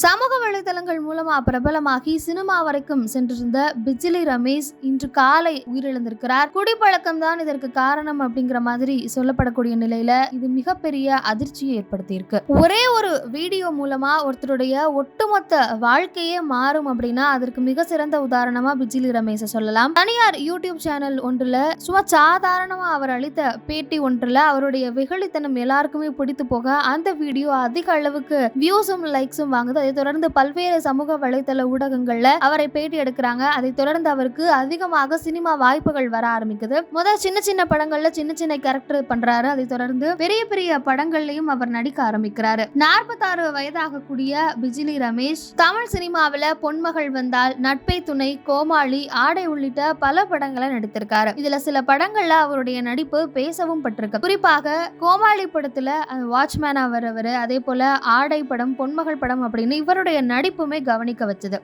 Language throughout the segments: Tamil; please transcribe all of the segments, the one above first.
சமூக வலைதளங்கள் மூலமா பிரபலமாகி சினிமா வரைக்கும் சென்றிருந்த பிஜிலி ரமேஷ் இன்று காலை உயிரிழந்திருக்கிறார். குடிப்பழக்கம் தான் இதற்கு காரணம் அப்படிங்கிற மாதிரி சொல்லப்படக்கூடிய நிலையில இது மிகப்பெரிய அதிர்ச்சியை ஏற்படுத்தியிருக்கு. ஒரே ஒரு வீடியோ மூலமா ஒருத்தருடைய ஒட்டுமொத்த வாழ்க்கையே மாறும் அப்படின்னா அதற்கு மிக சிறந்த உதாரணமா பிஜிலி ரமேஷை சொல்லலாம். தனியார் யூடியூப் சேனல் ஒன்றுல சும்மா சாதாரணமா அவர் அளித்த பேட்டி ஒன்றுல அவருடைய வெகுளித்தனம் எல்லாருக்குமே பிடித்து போக அந்த வீடியோ அதிக அளவுக்கு வியூஸும் லைக்ஸும் வாங்குது. அதை தொடர்ந்து பல்வேறு சமூக வலைதள ஊடகங்கள்ல அவரை பேட்டி எடுக்கிறாங்க. அதை தொடர்ந்து அவருக்கு அதிகமாக சினிமா வாய்ப்புகள் வர ஆரம்பிக்குது. முதல் சின்ன சின்ன படங்கள்ல சின்ன சின்ன கேரக்டர் பண்றாரு. அதை தொடர்ந்து பெரிய பெரிய படங்கள்லயும் அவர் நடிக்க ஆரம்பிக்கிறாரு. நாற்பத்தாறு வயதாகக்கூடிய பிஜிலி ரமேஷ் தமிழ் சினிமாவில பொன்மகள் வந்தால் நட்பை துணை கோமாளி ஆடை உள்ளிட்ட பல படங்களை நடித்திருக்காரு. இதுல சில படங்கள்ல அவருடைய நடிப்பு பேசவும் பட்டிருக்கு. குறிப்பாக கோமாளி படத்துல வாட்ச்மேனா வரவர் அதே போல ஆடை படம் பொன்மகள் படம் அப்படின்னு இவருடைய நடிப்புமே கவனிக்க வச்சது.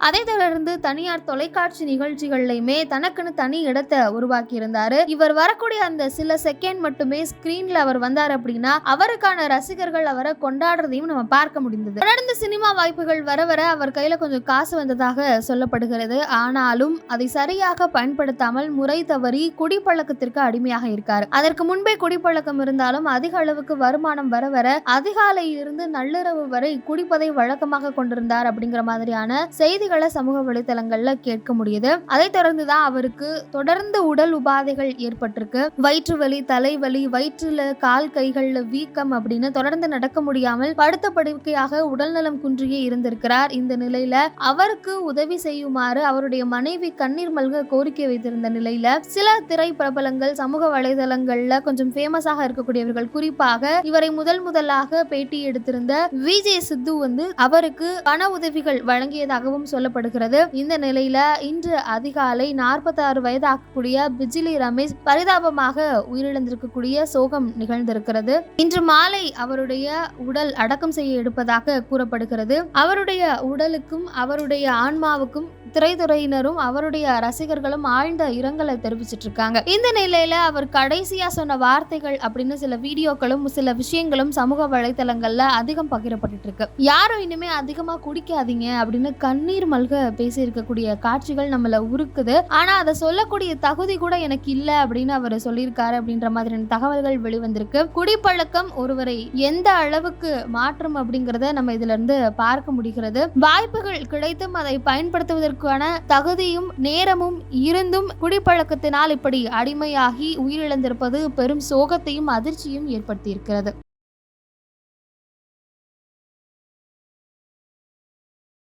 அதை தொடர்ந்து தனியார் தொலைக்காட்சி நிகழ்ச்சிகள்லையுமே தனக்குன்னு தனி இடத்தை உருவாக்கி இருந்தாரு இவர் வரக்கூடிய அந்த சில செகண்ட் மட்டுமே ஸ்கிரீன்ல அவர் வந்தார் அப்படின்னா அவருக்கான ரசிகர்கள் அவரை கொண்டாடுறதையும் நம்ம பார்க்க முடிந்தது. தொடர்ந்து சினிமா வாய்ப்புகள் வர வர அவர் கையில கொஞ்சம் காசு வந்ததாக சொல்லப்படுகிறது. ஆனாலும் அதை சரியாக பயன்படுத்தாமல் முறை தவறி குடிப்பழக்கத்திற்கு அடிமையாக இருக்கார். அதற்கு முன்பே குடிப்பழக்கம் இருந்தாலும் அதிக அளவுக்கு வருமானம் வர வர அதிகாலையிலிருந்து நள்ளிரவு வரை குடிப்பதை வழக்கமாக கொண்டிருந்தார் அப்படிங்கிற மாதிரியான செய்தி செய்திகளை சமூக வலைதளங்கள்ல கேட்க முடியுது. அதை தொடர்ந்து தான் அவருக்கு தொடர்ந்து உடல் உபாதைகள் ஏற்பட்டிருக்கு. வயிற்று வலி தலைவலி வயிற்றுல கால் கைகள்ல வீக்கம் அப்படின்னு தொடர்ந்து நடக்க முடியாமல் படுத்த படுக்கையாக உடல்நலம் குன்றியே இருந்திருக்கிறார். இந்த நிலையில அவருக்கு உதவி செய்யுமாறு அவருடைய மனைவி கண்ணீர் மல்க கோரிக்கை வைத்திருந்த நிலையில சில திரை பிரபலங்கள் சமூக வலைதளங்கள்ல கொஞ்சம் ஃபேமஸாக இருக்கக்கூடியவர்கள் குறிப்பாக இவரை முதல் முதலாக பேட்டி எடுத்திருந்த விஜய் சித்து வந்து அவருக்கு பண உதவிகள் வழங்கியதாகவும் சொல்ல சொல்லப்படுகிறது. இந்த நிலையில இன்று அதிகாலை நாற்பத்தி ஆறு வயதாகக்கூடிய பிஜிலி ரமேஷ் பரிதாபமாக உயிரிழந்திருக்கக்கூடிய சோகம் நிகழ்ந்திருக்கிறது. இன்று மாலை அவருடைய உடல் அடக்கம் செய்ய எடுப்பதாக கூறப்படுகிறது. அவருடைய உடலுக்கும் அவருடைய ஆன்மாவுக்கும் திரைத்துறையினரும் அவருடைய ரசிகர்களும் ஆழ்ந்த இரங்கலை தெரிவிச்சிட்டு இருக்காங்க இந்த நிலையில அவர் கடைசியா சொன்ன வார்த்தைகள் அப்படின்னு சில வீடியோக்களும் சில விஷயங்களும் சமூக வலைதளங்கள்ல அதிகம் பகிரப்பட்டு இருக்கு யாரும் இனிமே அதிகமா குடிக்காதீங்க அப்படின்னு கண்ணீர் மல்க பேசி இருக்கக்கூடிய காட்சிகள் நம்மள உருக்குது. ஆனா அதை சொல்லக்கூடிய தகுதி கூட எனக்கு இல்ல அப்படின்னு அவர் சொல்லியிருக்காரு அப்படின்ற மாதிரியான தகவல்கள் வெளிவந்திருக்கு. குடிப்பழக்கம் ஒருவரை எந்த அளவுக்கு மாற்றும் அப்படிங்கறத நம்ம இதுல இருந்து பார்க்க முடிகிறது. வாய்ப்புகள் கிடைத்தும் அதை அதற்கான தகுதியும் நேரமும் இருந்தும் குடிப்பழக்கத்தினால் இப்படி அடிமையாகி உயிரிழந்திருப்பது பெரும் சோகத்தையும் அதிர்ச்சியும் ஏற்படுத்தியிருக்கிறது.